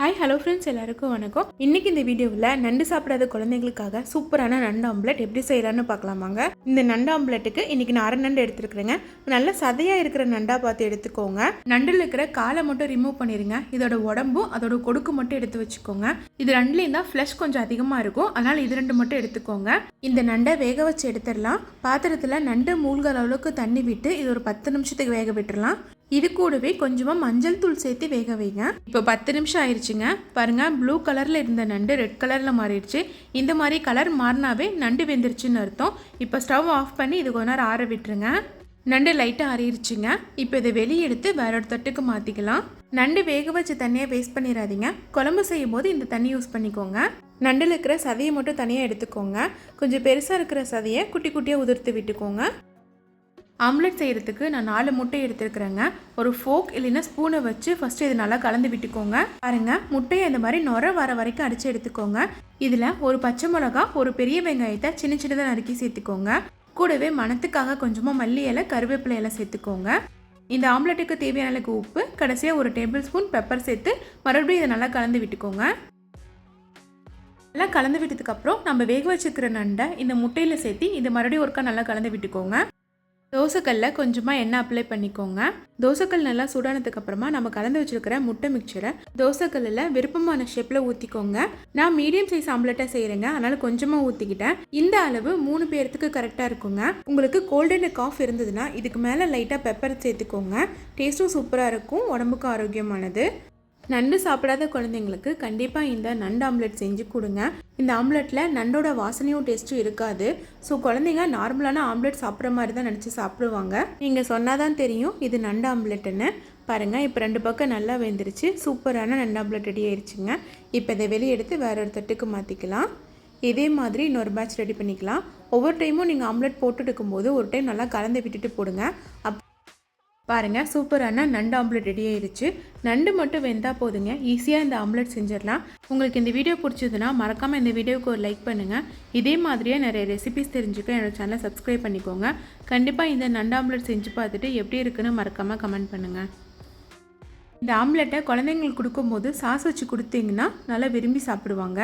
Hi hello friends எல்லாருக்கும் வணக்கம். இன்னைக்கு இந்த வீடியோவில் நண்டு சாப்பிடாத குழந்தைங்களுக்காக சூப்பரான நண்டு ஆம்லெட் எப்படி செய்யலான்னு பார்க்கலாமாங்க இந்த நண்டு ஆம்லெட்டுக்கு இன்னைக்கு நான் அரை நண்டு எடுத்துருக்குறேங்க. நல்ல சதையாக இருக்கிற நண்டா பார்த்து எடுத்துக்கோங்க. நண்டில் இருக்கிற காலை மட்டும் ரிமூவ் பண்ணிடுங்க இதோட உடம்பும் அதோட கொடுக்கு மட்டும் எடுத்து வச்சுக்கோங்க. இது ரெண்டுலேயும் தான் ஃப்ளஷ் கொஞ்சம் அதிகமாக இருக்கும். அதனால் இது ரெண்டு மட்டும் எடுத்துக்கோங்க. இந்த நண்டை வேக வச்சு எடுத்துடலாம். பாத்திரத்தில் நண்டு மூழ்கிற அளவுக்கு தண்ணி விட்டு இது ஒரு பத்து நிமிஷத்துக்கு வேக விட்டுடலாம். இது கூடவே கொஞ்சமாக மஞ்சள் தூள் சேர்த்து வேக வைங்க. இப்போ பத்து நிமிஷம் ஆயிடுச்சுங்க பாருங்கள் ப்ளூ கலரில் இருந்த நண்டு ரெட் கலரில் மாறிடுச்சு. இந்த மாதிரி கலர் மாறினாவே நண்டு வெந்துருச்சுன்னு அர்த்தம். இப்போ ஸ்டவ் ஆஃப் பண்ணி இது கொஞ்ச நேரம் ஆற விட்டுருங்க. நண்டு லைட்டாக ஆறிடுச்சுங்க. இப்போ இதை வெளியே எடுத்து வேற ஒரு தட்டுக்கு மாற்றிக்கலாம் நண்டு வேக வச்ச தண்ணியை வேஸ்ட் பண்ணிடாதீங்க. குழம்பு செய்யும் போது இந்த தண்ணி யூஸ் பண்ணிக்கோங்க. நண்டில் இருக்கிற சதையை மட்டும் தனியாக எடுத்துக்கோங்க. கொஞ்சம் பெருசாக இருக்கிற சதையை குட்டி குட்டியாக உதிர்த்து விட்டுக்கோங்க. ஆம்லெட் செய்கிறதுக்கு நான் நாலு முட்டை எடுத்துருக்குறேங்க. ஒரு ஃபோக் இல்லைன்னா ஸ்பூனை வச்சு ஃபஸ்ட்டு இது நல்லா கலந்து விட்டுக்கோங்க. பாருங்கள் முட்டையை இந்த மாதிரி நுர வர வரைக்கும் அடித்து எடுத்துக்கோங்க. இதில் ஒரு பச்சை மிளகா ஒரு பெரிய வெங்காயத்தை சின்ன சின்னதாக நறுக்கி சேர்த்துக்கோங்க. கூடவே மணத்துக்காக கொஞ்சமாக மல்லி இலை கருவேப்பிலை இலை சேர்த்துக்கோங்க. இந்த ஆம்லெட்டுக்கு தேவையான அளவுக்கு உப்பு கடைசியாக ஒரு டேபிள் ஸ்பூன் பெப்பர் சேர்த்து மறுபடியும் இதை நல்லா கலந்து விட்டுக்கோங்க. நல்லா கலந்து விட்டதுக்கப்புறம் நம்ம வேக வச்சுக்கிற நண்டை இந்த முட்டையில் சேர்த்து இதை மறுபடியும் ஒருக்கா நல்லா கலந்து விட்டுக்கோங்க. தோசைக்கல்ல கொஞ்சமாக எண்ணெய் அப்ளை பண்ணிக்கோங்க. தோசைக்கல் நல்லா சூடானதுக்கு அப்புறமா நம்ம கலந்து வச்சிருக்கிற முட்டை மிக்சரை தோசைக்கல்லில் விருப்பமான ஷேப்பில் ஊற்றிக்கோங்க நான் மீடியம் சைஸ் ஆம்லெட்டாக செய்கிறேங்க அதனால் கொஞ்சமாக ஊற்றிக்கிட்டேன் இந்த அளவு மூணு பேர்த்துக்கு கரெக்டாக இருக்குங்க. உங்களுக்கு கோல்டன் காஃப் இருந்ததுன்னா இதுக்கு மேலே லைட்டாக பெப்பர் சேர்த்துக்கோங்க. டேஸ்ட்டும் சூப்பராக இருக்கும். உடம்புக்கும் ஆரோக்கியமானது. நண்டு சாப்பிடாத குழந்தைங்களுக்கு கண்டிப்பாக இந்த நண்டு ஆம்லெட் செஞ்சு கொடுங்க. இந்த ஆம்லெட்டில் நண்டோட வாசனையும் டேஸ்ட்டும் இருக்காது. ஸோ குழந்தைங்க நார்மலான ஆம்லெட் சாப்பிட்ற மாதிரி தான் நினச்சி சாப்பிடுவாங்க. நீங்கள் சொன்னால் தான் தெரியும் இது நண்டு ஆம்லெட்டுன்னு. பாருங்கள் இப்போ ரெண்டு பக்கம் நல்லா வெந்துருச்சு. சூப்பரான நண்டு ஆம்லெட் ரெடி ஆயிடுச்சுங்க இப்போ இதை வெளியே எடுத்து வேற ஒரு தட்டுக்கு மாற்றிக்கலாம் இதே மாதிரி இன்னொரு பேட்ச் ரெடி பண்ணிக்கலாம். ஒவ்வொரு டைமும் நீங்கள் ஆம்லெட் போட்டு இருக்கும்போது ஒரு டைம் நல்லா கலந்து விட்டுட்டு போடுங்க. அப் பாருங்கள் சூப்பரான நண்டு ஆம்லெட் ரெடி ஆயிடுச்சு நண்டு மட்டும் வெந்தால் போதுங்க ஈஸியாக இந்த ஆம்லெட் செஞ்சிடலாம். உங்களுக்கு இந்த வீடியோ பிடிச்சதுன்னா மறக்காமல் இந்த வீடியோவுக்கு ஒரு லைக் பண்ணுங்கள் இதே மாதிரியே நிறைய ரெசிபிஸ் தெரிஞ்சுக்க என்னோட சேனலை சப்ஸ்கிரைப் பண்ணிக்கோங்க. கண்டிப்பாக இந்த நண்டு ஆம்லெட் செஞ்சு பார்த்துட்டு எப்படி இருக்குன்னு மறக்காமல் கமெண்ட் பண்ணுங்கள் இந்த ஆம்லெட்டை குழந்தைங்களுக்கு கொடுக்கும்போது சாஸ் வச்சு கொடுத்தீங்கன்னா நல்லா விரும்பி சாப்பிடுவாங்க.